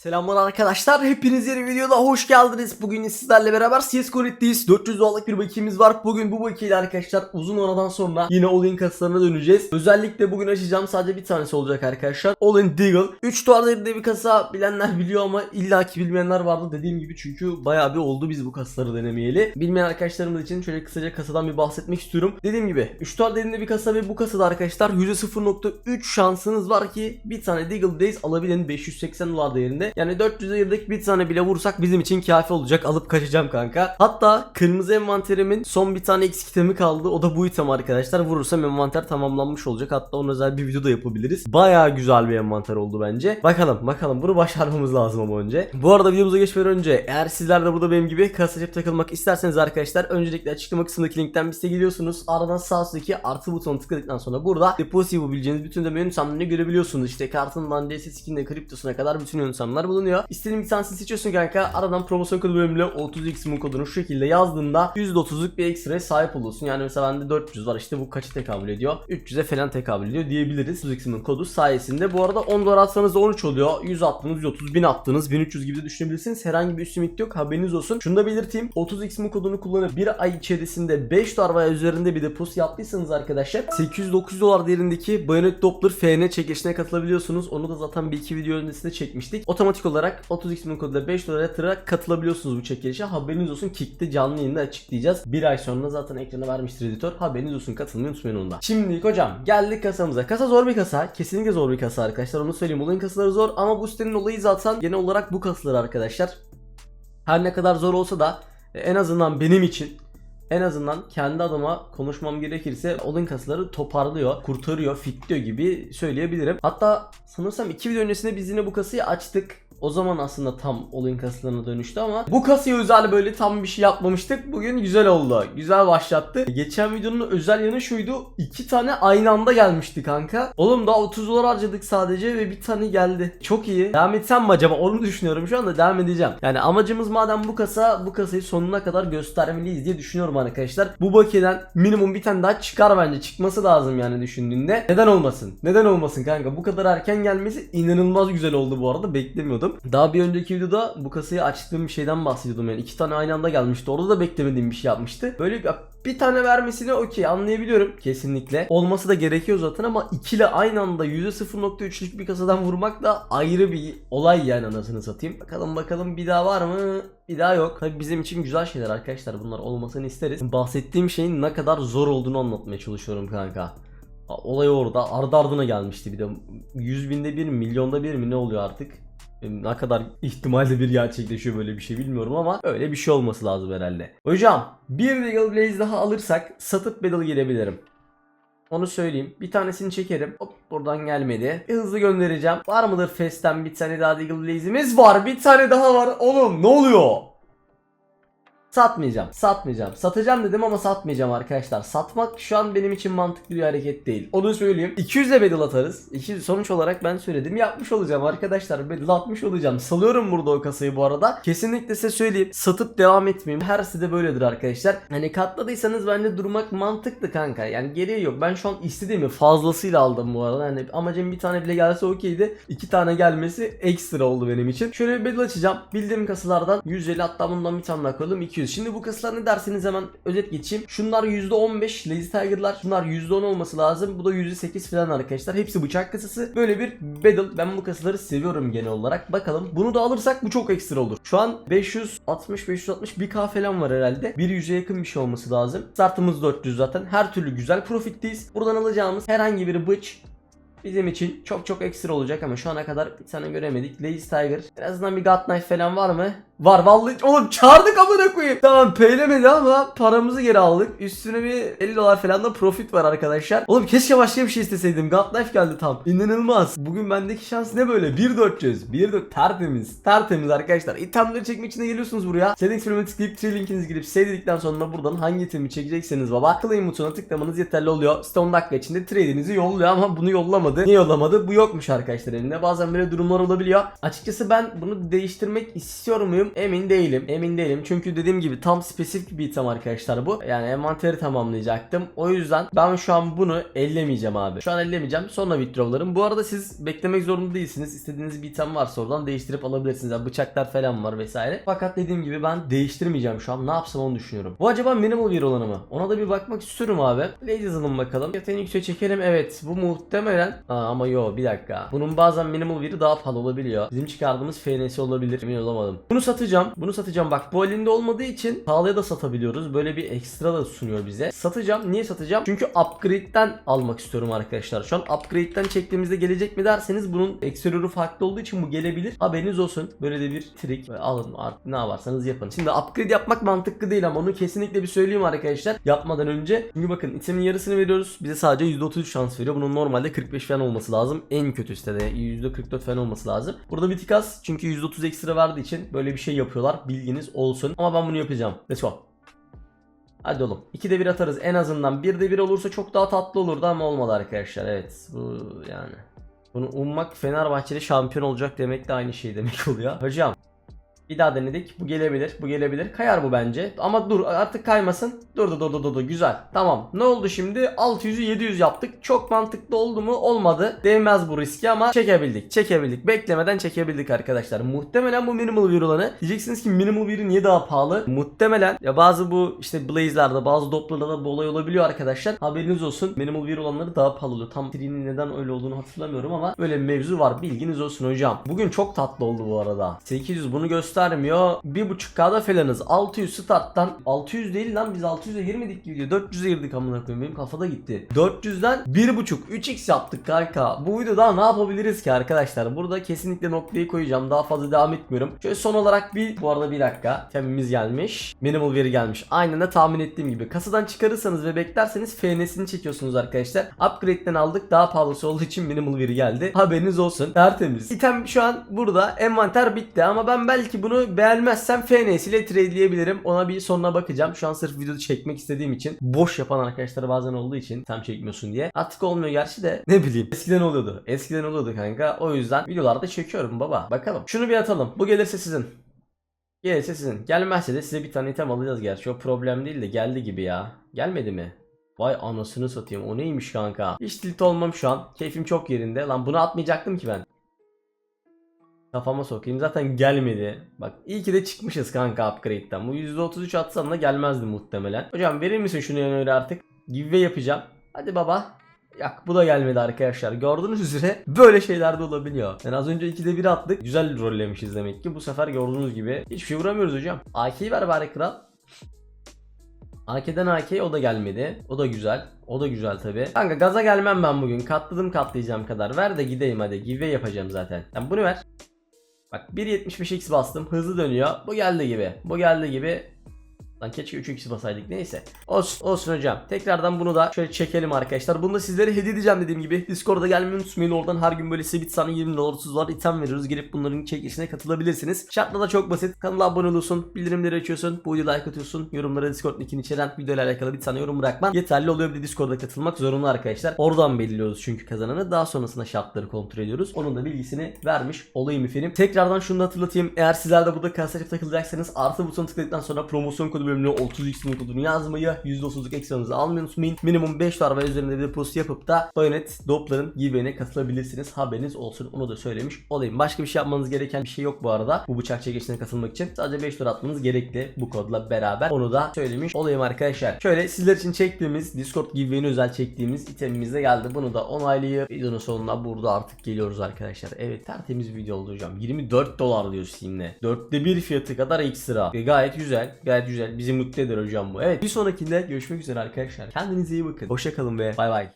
Selamlar arkadaşlar. Hepiniz yeni videoda hoş geldiniz. Bugün sizlerle beraber CSGO Net'teyiz. 400 dolarlık bir bakiyemiz var. Bugün bu bakiyeyle arkadaşlar uzun aradan sonra yine All-In kasalarına döneceğiz. Özellikle bugün açacağım sadece bir tanesi olacak arkadaşlar. All-In Deagle. 3 dolar değerinde bir kasa bilenler biliyor ama illaki bilmeyenler vardı dediğim gibi çünkü bayağı bir oldu biz bu kasaları denemeyeli. Bilmeyen arkadaşlarımız için şöyle kısaca kasadan bir bahsetmek istiyorum. Dediğim gibi 3 dolar değerinde bir kasa ve bu kasada arkadaşlar %0.3 şansınız var ki bir tane Deagle Days alabilin 580 dolar değerinde. Yani 400'e girdik bir tane bile vursak bizim için kafi olacak. Alıp kaçacağım kanka. Hatta kırmızı envanterimin son bir tane eksik itemi kaldı. O da bu item arkadaşlar. Vurursam envanter tamamlanmış olacak. Hatta onun özel bir video da yapabiliriz. Baya güzel bir envanter oldu bence. Bakalım bakalım bunu başarmamız lazım ama önce. Bu arada videomuza geçmeden önce eğer sizler de burada benim gibi kasa açıp takılmak isterseniz arkadaşlar öncelikle açıklama kısmındaki linkten bize geliyorsunuz. Aradan sağ üstteki artı butonu tıkladıktan sonra burada depozit yapabileceğiniz bütün de yöntemlerini görebiliyorsunuz. İşte kartından DS skin'de kriptosuna kadar bütün yöntemler bulunuyor. İstediğin bir tanesini seçiyorsun kanka. Aradan promosyon kodu bölümüyle 30x kodunu şu şekilde yazdığında %30'luk bir ekstraya sahip oluyorsun. Yani mesela bende 400 var işte bu kaçı tekabül ediyor? 300'e falan tekabül ediyor diyebiliriz. 30x'imin kodu sayesinde. Bu arada 10 dolar atsanız da 13 oluyor. 100 attınız, 130, 1000 attınız, 1300 gibi de düşünebilirsiniz. Herhangi bir üst limit yok. Haberiniz olsun. Şunu da belirteyim. 30x'imin kodunu kullanıp bir ay içerisinde 5 dolar veya üzerinde bir depozit yaptıysanız arkadaşlar 800-900 dolar değerindeki Bayonet Doppler FN çekilişine katılabiliyorsunuz. Onu da zaten bir iki video öncesinde çekmiştik. Otomatik olarak 30x'in koduyla 5 dolara yatırarak katılabiliyorsunuz bu çekilişe. Haberiniz olsun. Kick'te canlı yayında açıklayacağız. Bir ay sonra zaten ekrana vermiştir editör. Haberiniz olsun. Katılmayı unutmayın onda. Şimdi hocam geldik kasamıza. Kasa zor bir kasa. Kesinlikle zor bir kasa arkadaşlar. Onu söyleyeyim. Olayın kasaları zor ama bu sitenin olayı zaten genel olarak bu kasalar arkadaşlar. Her ne kadar zor olsa da e, en azından benim için en azından kendi adıma konuşmam gerekirse Olin kasları toparlıyor, kurtarıyor, fitliyor gibi söyleyebilirim. Hatta sanırsam iki video öncesinde biz yine bu kasayı açtık. O zaman aslında tam Olin kaslarına dönüştü ama bu kasaya özel böyle tam bir şey yapmamıştık. Bugün güzel oldu. Güzel başlattı. Geçen videonun özel yanı şuydu. iki tane aynı anda gelmişti kanka. Oğlum daha 30 dolar harcadık sadece ve bir tane geldi. Çok iyi. Devam etsem mi acaba? Onu düşünüyorum şu anda devam edeceğim. Yani amacımız madem bu kasa bu kasayı sonuna kadar göstermeliyiz diye düşünüyorum arkadaşlar. Bu bakiyeden minimum bir tane daha çıkar bence. Çıkması lazım yani düşündüğünde. Neden olmasın? Neden olmasın kanka? Bu kadar erken gelmesi inanılmaz güzel oldu bu arada. Beklemiyordum. Daha bir önceki videoda bu kasayı açtığım bir şeyden bahsediyordum yani. iki tane aynı anda gelmişti. Orada da beklemediğim bir şey yapmıştı. Böyle bir, bir tane vermesini okey anlayabiliyorum kesinlikle. Olması da gerekiyor zaten ama ikili aynı anda %0.3'lük bir kasadan vurmak da ayrı bir olay yani anasını satayım. Bakalım bakalım bir daha var mı? Bir daha yok. Tabii bizim için güzel şeyler arkadaşlar. Bunlar olmasını isteriz. Bahsettiğim şeyin ne kadar zor olduğunu anlatmaya çalışıyorum kanka. Olay orada ardı ardına gelmişti bir de 100 binde bir milyonda bir mi ne oluyor artık? Ne kadar ihtimalle bir gerçekleşiyor böyle bir şey bilmiyorum ama öyle bir şey olması lazım herhalde. Hocam bir Legal Blaze daha alırsak satıp Battle girebilirim. Onu söyleyeyim. Bir tanesini çekerim. Hop buradan gelmedi. Bir hızlı göndereceğim. Var mıdır Fest'ten bir tane daha Deagle Blaze'imiz? Var. Bir tane daha var. Oğlum ne oluyor? Satmayacağım. Satmayacağım. Satacağım dedim ama satmayacağım arkadaşlar. Satmak şu an benim için mantıklı bir hareket değil. Onu söyleyeyim. 200 ile battle atarız. 200 sonuç olarak ben söyledim. Yapmış olacağım arkadaşlar. Battle atmış olacağım. Salıyorum burada o kasayı bu arada. Kesinlikle size söyleyeyim. Satıp devam etmeyeyim. Her site böyledir arkadaşlar. Hani katladıysanız bence durmak mantıklı kanka. Yani gereği yok. Ben şu an istediğimi fazlasıyla aldım bu arada. Hani amacım bir tane bile gelse okeydi. İki tane gelmesi ekstra oldu benim için. Şöyle bir battle açacağım. Bildiğim kasalardan 150 hatta bundan bir tane daha koyalım. 200 Şimdi bu kasalar ne derseniz hemen özet geçeyim. Şunlar %15 Lazy Tiger'lar. Şunlar %10 olması lazım. Bu da %8 falan arkadaşlar. Hepsi bıçak kasası. Böyle bir battle. Ben bu kasaları seviyorum genel olarak. Bakalım. Bunu da alırsak bu çok ekstra olur. Şu an 560 560 1k falan var herhalde. Bir yüze yakın bir şey olması lazım. Startımız 400 zaten. Her türlü güzel profitteyiz. Buradan alacağımız herhangi bir bıç Bizim için çok çok ekstra olacak ama şu ana kadar bir tane göremedik. Lazy Tiger. En azından bir God Knife falan var mı? Var vallahi oğlum çağırdık amına koyayım. Tamam peylemedi ama paramızı geri aldık. Üstüne bir 50 dolar falan da profit var arkadaşlar. Oğlum keşke başka bir şey isteseydim. God Knife geldi tam. İnanılmaz. Bugün bendeki şans ne böyle? 1400. 1400 tertemiz. Tertemiz arkadaşlar. İthamları çekmek için de geliyorsunuz buraya. Settings bölümüne tıklayıp tree linkinizi girip save sonra buradan hangi itemi çekecekseniz baba. Claim butonuna tıklamanız yeterli oluyor. 10 dakika içinde trade'inizi yolluyor ama bunu yollamadı. Niye yollamadı? Bu yokmuş arkadaşlar elinde. Bazen böyle durumlar olabiliyor. Açıkçası ben bunu değiştirmek istiyor muyum? Emin değilim. Emin değilim. Çünkü dediğim gibi tam spesifik bir item arkadaşlar bu. Yani envanteri tamamlayacaktım. O yüzden ben şu an bunu ellemeyeceğim abi. Şu an ellemeyeceğim. Sonra withdrawlarım. Bu arada siz beklemek zorunda değilsiniz. İstediğiniz bir item varsa oradan değiştirip alabilirsiniz. Yani bıçaklar falan var vesaire. Fakat dediğim gibi ben değiştirmeyeceğim şu an. Ne yapsam onu düşünüyorum. Bu acaba minimal bir olanı mı? Ona da bir bakmak istiyorum abi. Lady yazalım bakalım. Yeteneği yükseğe çekelim. Evet. Bu muhtemelen. Aa, ama yo bir dakika. Bunun bazen minimal biri daha pahalı olabiliyor. Bizim çıkardığımız FNS olabilir. Emin olamadım. Bunu satacağım. Bunu satacağım. Bak bu elinde olmadığı için pahalıya da satabiliyoruz. Böyle bir ekstra da sunuyor bize. Satacağım. Niye satacağım? Çünkü upgrade'den almak istiyorum arkadaşlar. Şu an upgrade'den çektiğimizde gelecek mi derseniz bunun eksterior'u farklı olduğu için bu gelebilir. Haberiniz olsun. Böyle de bir trik. Alın artık ne yaparsanız yapın. Şimdi upgrade yapmak mantıklı değil ama onu kesinlikle bir söyleyeyim arkadaşlar. Yapmadan önce. Çünkü bakın itemin yarısını veriyoruz. Bize sadece %33 şans veriyor. Bunun normalde 45 falan olması lazım. En kötü sitede %44 falan olması lazım. Burada bir tık az. Çünkü %30 ekstra verdiği için böyle bir şey yapıyorlar. Bilginiz olsun. Ama ben bunu yapacağım. Let's go. Hadi oğlum. 2'de 1 atarız en azından. 1'de 1 olursa çok daha tatlı olurdu ama olmadı arkadaşlar. Evet. Bu yani. Bunu ummak Fenerbahçeli şampiyon olacak demek de aynı şey demek oluyor. Hocam. Bir daha denedik. Bu gelebilir. Bu gelebilir. Kayar bu bence. Ama dur artık kaymasın. Durdu durdu durdu. Güzel. Tamam. Ne oldu şimdi? 600'ü 700 yaptık. Çok mantıklı oldu mu? Olmadı. Değmez bu riski ama çekebildik. Çekebildik. Beklemeden çekebildik arkadaşlar. Muhtemelen bu minimal bir olanı. Diyeceksiniz ki minimal biri niye daha pahalı? Muhtemelen ya bazı bu işte Blaze'larda bazı Doppler'larda bu olay olabiliyor arkadaşlar. Haberiniz olsun. Minimal bir olanları daha pahalı oluyor. Tam Tree'nin neden öyle olduğunu hatırlamıyorum ama böyle bir mevzu var. Bilginiz olsun hocam. Bugün çok tatlı oldu bu arada. 800 bunu göstermiyor. 1.5K'da falanız. 600 starttan 600 değil lan biz 600'e girmedik gibi diyor. 400'e girdik amına koyayım. Benim kafada gitti. 400'den 1.5 3x yaptık kanka. Bu videoda ne yapabiliriz ki arkadaşlar? Burada kesinlikle noktayı koyacağım. Daha fazla devam etmiyorum. Şöyle son olarak bir bu arada bir dakika. Temimiz gelmiş. Minimal veri gelmiş. Aynen de tahmin ettiğim gibi. Kasadan çıkarırsanız ve beklerseniz FNS'ini çekiyorsunuz arkadaşlar. Upgrade'den aldık. Daha pahalısı olduğu için minimal veri geldi. Haberiniz olsun. Tertemiz. İtem şu an burada. Envanter bitti ama ben belki bunu beğenmezsem FNS ile trade'leyebilirim. Ona bir sonuna bakacağım. Şu an sırf videoda çekmek istediğim için. Boş yapan arkadaşlar bazen olduğu için tam çekmiyorsun diye. Artık olmuyor gerçi de ne bileyim. Eskiden oluyordu. Eskiden oluyordu kanka. O yüzden videolarda çekiyorum baba. Bakalım. Şunu bir atalım. Bu gelirse sizin. Gelirse sizin. Gelmezse de size bir tane item alacağız gerçi. O problem değil de geldi gibi ya. Gelmedi mi? Vay anasını satayım. O neymiş kanka? Hiç tilt olmam şu an. Keyfim çok yerinde. Lan bunu atmayacaktım ki ben. Kafama sokayım. Zaten gelmedi. Bak iyi ki de çıkmışız kanka upgrade'den. Bu %33 atsan da gelmezdi muhtemelen. Hocam verir misin şunu yani öyle artık? Giveaway yapacağım. Hadi baba. Yak bu da gelmedi arkadaşlar. Gördüğünüz üzere böyle şeyler de olabiliyor. Yani az önce 2'de 1 attık. Güzel rollemişiz demek ki. Bu sefer gördüğünüz gibi hiçbir şey vuramıyoruz hocam. AK'yi ver bari kral. AK'den AK o da gelmedi. O da güzel. O da güzel tabi. Kanka gaza gelmem ben bugün. Katladım katlayacağım kadar. Ver de gideyim hadi. Giveaway yapacağım zaten. Sen bunu ver. Bak 1.75x bastım. Hızlı dönüyor. Bu geldi gibi. Bu geldi gibi. Lan keşke 3x basaydık neyse. Olsun, olsun hocam. Tekrardan bunu da şöyle çekelim arkadaşlar. Bunu da sizlere hediye edeceğim dediğim gibi. Discord'a gelmeyi unutmayın. Oradan her gün böyle size bir tane 20 dolar 30 dolar item veriyoruz. Gelip bunların çekilişine katılabilirsiniz. Şartlar da çok basit. Kanala abone oluyorsun. Bildirimleri açıyorsun. Bu videoya like atıyorsun. Yorumlara Discord linkini içeren videoyla alakalı bir tane yorum bırakman yeterli oluyor. Bir de Discord'a katılmak zorunlu arkadaşlar. Oradan belirliyoruz çünkü kazananı. Daha sonrasında şartları kontrol ediyoruz. Onun da bilgisini vermiş olayım efendim. Tekrardan şunu hatırlatayım. Eğer sizler de burada kasacıp takılacaksanız artı butonu tıkladıktan sonra promosyon kodu bölümüne 30x kodunu yazmayı %30'luk ekstranızı almayı unutmayın. Minimum 5 dolar ve üzerinde bir deposit yapıp da Bayonet Doppler'ın giveaway'ine katılabilirsiniz. Haberiniz olsun. Onu da söylemiş olayım. Başka bir şey yapmanız gereken bir şey yok bu arada. Bu bıçak çekişine katılmak için. Sadece 5 dolar atmanız gerekli bu kodla beraber. Onu da söylemiş olayım arkadaşlar. Şöyle sizler için çektiğimiz Discord giveaway'ine özel çektiğimiz itemimiz de geldi. Bunu da onaylayıp videonun sonuna burada artık geliyoruz arkadaşlar. Evet tertemiz bir video oldu hocam. 24 dolar diyor Steam'de. Dörtte bir fiyatı kadar ekstra. Ve gayet güzel. Gayet güzel. Bizi mutlu eder hocam bu. Evet bir sonrakinde görüşmek üzere arkadaşlar. Kendinize iyi bakın. Hoşça kalın ve bay bay.